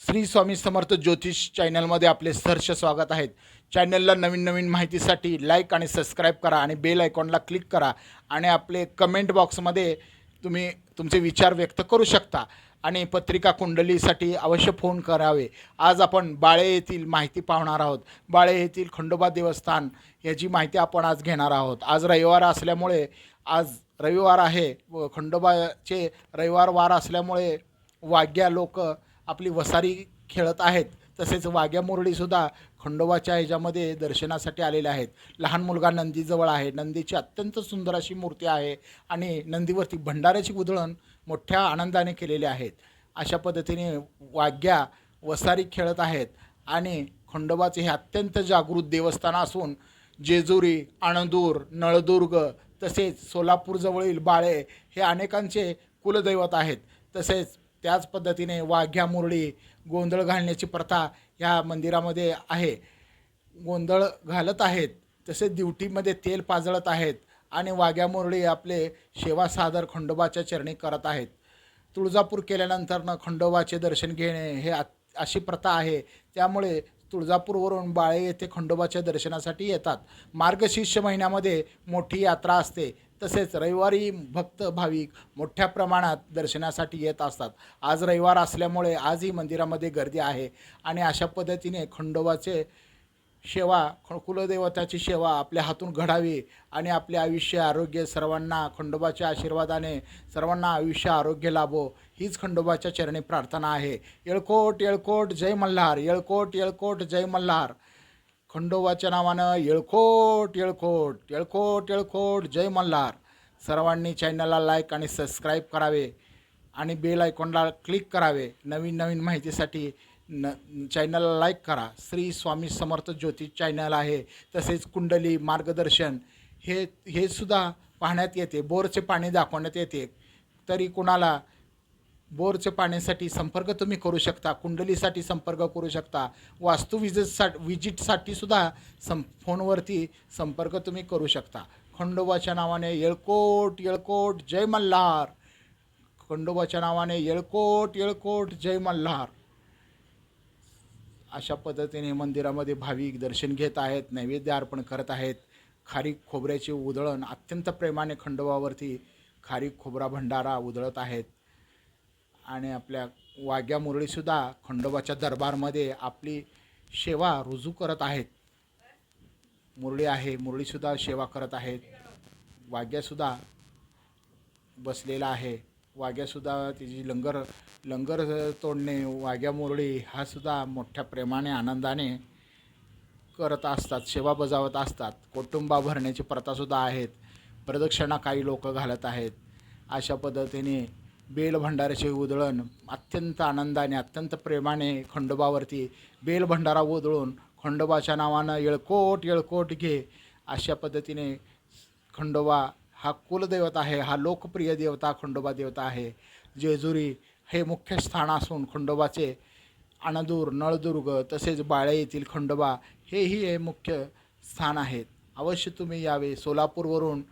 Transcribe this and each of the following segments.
श्री स्वामी समर्थ ज्योतिष चॅनलमध्ये आपले सहर्ष स्वागत आहेत चॅनलला नवीन नवीन माहितीसाठी लाईक आणि सबस्क्राईब करा आणि बेल आयकॉनला क्लिक करा आणि आपले कमेंट बॉक्समध्ये तुम्ही तुमचे विचार व्यक्त करू शकता आणि पत्रिका कुंडलीसाठी अवश्य फोन करावे. आज आपण बाळे येथील माहिती पाहणार आहोत. बाळे येथील खंडोबा देवस्थान याची माहिती आपण आज घेणार आहोत. आज रविवार असल्यामुळे आज रविवार आहे. व खंडोबाचे रविवार वार असल्यामुळे वाग्या लोक आपली वसारी खेळत आहेत तसेच वाघ्या मुरडीसुद्धा खंडोबाच्या ह्याच्यामध्ये दर्शनासाठी आलेले आहेत. लहान मुलगा नंदीजवळ आहे. नंदीची अत्यंत सुंदर अशी मूर्ती आहे आणि नंदीवरती भंडाऱ्याची उधळण मोठ्या आनंदाने केलेली आहेत. अशा पद्धतीने वाघ्या वसारी खेळत आहेत आणि खंडोबाचे हे अत्यंत जागृत देवस्थान असून जेजुरी आणंदूर नळदुर्ग तसेच सोलापूरजवळील बाळे हे अनेकांचे कुलदैवत आहेत. तसेच त्याच पद्धतीने वाघ्या मुरळी गोंधळ घालण्याची प्रथा ह्या मंदिरामध्ये आहे. गोंधळ घालत आहेत तसेच दिवटीमध्ये तेल पाजळत आहेत आणि वाघ्या मुरळी आपले सेवा सादर खंडोबाच्या चरणी करत आहेत. तुळजापूर केल्यानंतरनं खंडोबाचे दर्शन घेणे हे आ अशी प्रथा आहे. त्यामुळे तुळजापूरवरून बाळे येथे खंडोबाच्या दर्शनासाठी येतात. मार्गशीर्ष महिन्यामध्ये मोठी यात्रा असते. तसेच रविवारी भक्त भाविक मोठ्या प्रमाणात दर्शनासाठी येत असतात. आज रविवार असल्यामुळे आजही मंदिरामध्ये गर्दी आहे आणि अशा पद्धतीने खंडोबाचे सेवा कुलदेवताची सेवा आपल्या हातून घडावी आणि आपले आयुष्य आरोग्य सर्वांना खंडोबाच्या आशीर्वादाने सर्वांना आयुष्य आरोग्य लाभो हीच खंडोबाच्या चरणी प्रार्थना आहे. येळकोट येळकोट जय मल्हार येळकोट येळकोट जय मल्हार. खंडोबाच्या नावानं येळकोट येळकोट येळकोट येळकोट जय मल्हार. सर्वांनी चॅनलला लाईक आणि सबस्क्राईब करावे आणि बेल आयकॉनला क्लिक करावे. नवीन नवीन माहितीसाठी न चॅनलला लाईक करा. श्री स्वामी समर्थ ज्योतिष चॅनल आहे. तसेच कुंडली मार्गदर्शन हे हे सुद्धा पाहण्यात येते. बोरचे पाणी दाखवण्यात येते. तरी कुणाला बोरच्या पाण्यासाठी संपर्क तुम्ही करू शकता कुंडलीसाठी संपर्क करू शकता वास्तू विजेसा विजिटसाठी सुद्धा सं फोनवरती संपर्क तुम्ही करू शकता. खंडोबाच्या नावाने येळकोट येळकोट जय मल्हार. खंडोबाच्या नावाने येळकोट येळकोट जय मल्हार. अशा पद्धतीने मंदिरामध्ये भाविक दर्शन घेत आहेत नैवेद्य अर्पण करत आहेत. खारीक खोबऱ्याची उधळण अत्यंत प्रेमाने खंडोबावरती खारीक खोबरा भंडारा उधळत आहेत. आणि आपल्या वाघ्या मुरळीसुद्धा खंडोबाच्या दरबारमध्ये आपली सेवा रुजू करत आहेत. मुरळी आहे मुरळीसुद्धा सेवा करत आहेत. वाघ्यासुद्धा बसलेला आहे. वाघ्यासुद्धा तिची लंगर लंगर तोडणे वाघ्या मुरळी हा सुद्धा मोठ्या प्रेमाने आनंदाने करत असतात सेवा बजावत असतात. कुटुंबा भरण्याची प्रथासुद्धा आहेत. प्रदक्षिणा काही लोक घालत आहेत. अशा पद्धतीने बेल उधळण अत्यंत आनंदाने अत्यंत प्रेमाने खंडोबावरती बेल भंडारा उधळून खंडोबाच्या नावानं येळकोट येळकोट घे अशा पद्धतीने खंडोबा हा कुलदैवत आहे हा लोकप्रिय देवता खंडोबा देवता आहे. जेजुरी हे मुख्य स्थान असून खंडोबाचे अणदूर नळदुर्ग तसेच बाळे येथील खंडोबा हेही हे मुख्य स्थान आहेत. अवश्य तुम्ही यावे सोलापूरवरून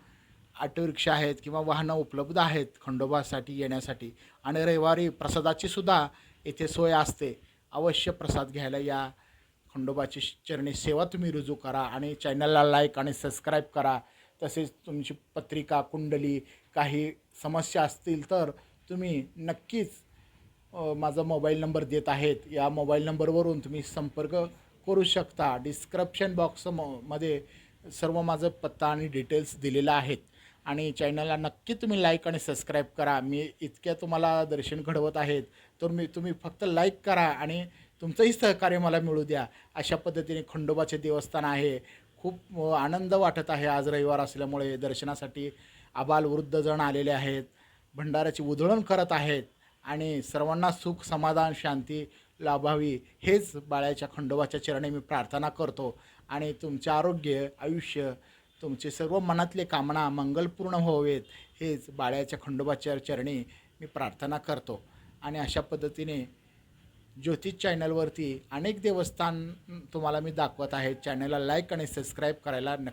ऑटो रिक्षा आहेत किंवा वाहनं उपलब्ध आहेत खंडोबासाठी येण्यासाठी. आणि रविवारी प्रसादाची सुद्धा येथे सोय असते. अवश्य प्रसाद घ्यायला या खंडोबाची चरणी सेवा तुम्ही रुजू करा आणि चॅनलला लाईक आणि सबस्क्राईब करा. तसेच तुमची पत्रिका कुंडली काही समस्या असतील तर तुम्ही नक्कीच माझा मोबाईल नंबर देत आहेत. या मोबाईल नंबरवरून तुम्ही संपर्क करू शकता. डिस्क्रिप्शन बॉक्स म मध्ये सर्व माझं पत्ता आणि डिटेल्स दिलेलं आहेत. आणि चॅनलला नक्की तुम्ही लाईक आणि सबस्क्राईब करा. मी इतक्या तुम्हाला दर्शन घडवत आहेत तर मी तुम्ही फक्त लाईक करा आणि तुमचंही सहकार्य मला मिळू द्या. अशा पद्धतीने खंडोबाचे देवस्थान आहे. खूप आनंद वाटत आहे आज रविवार असल्यामुळे दर्शनासाठी आबाल वृद्धजण आलेले आहेत. भंडाऱ्याची उधळण करत आहेत आणि सर्वांना सुख समाधान शांती लाभावी हेच बाळ्याच्या खंडोबाच्या चरणी मी प्रार्थना करतो. आणि तुमचे आरोग्य आयुष्य तुमचे सर्व मनातले कामना मंगलपूर्ण व्हावेत हेच बाळ्याच्या खंडोबाच्या चरणी मी प्रार्थना करतो. आणि अशा पद्धतीने ज्योतिष चॅनलवरती अनेक देवस्थान तुम्हाला मी दाखवत आहे. चॅनलला लाईक आणि सबस्क्राईब करायला नक्की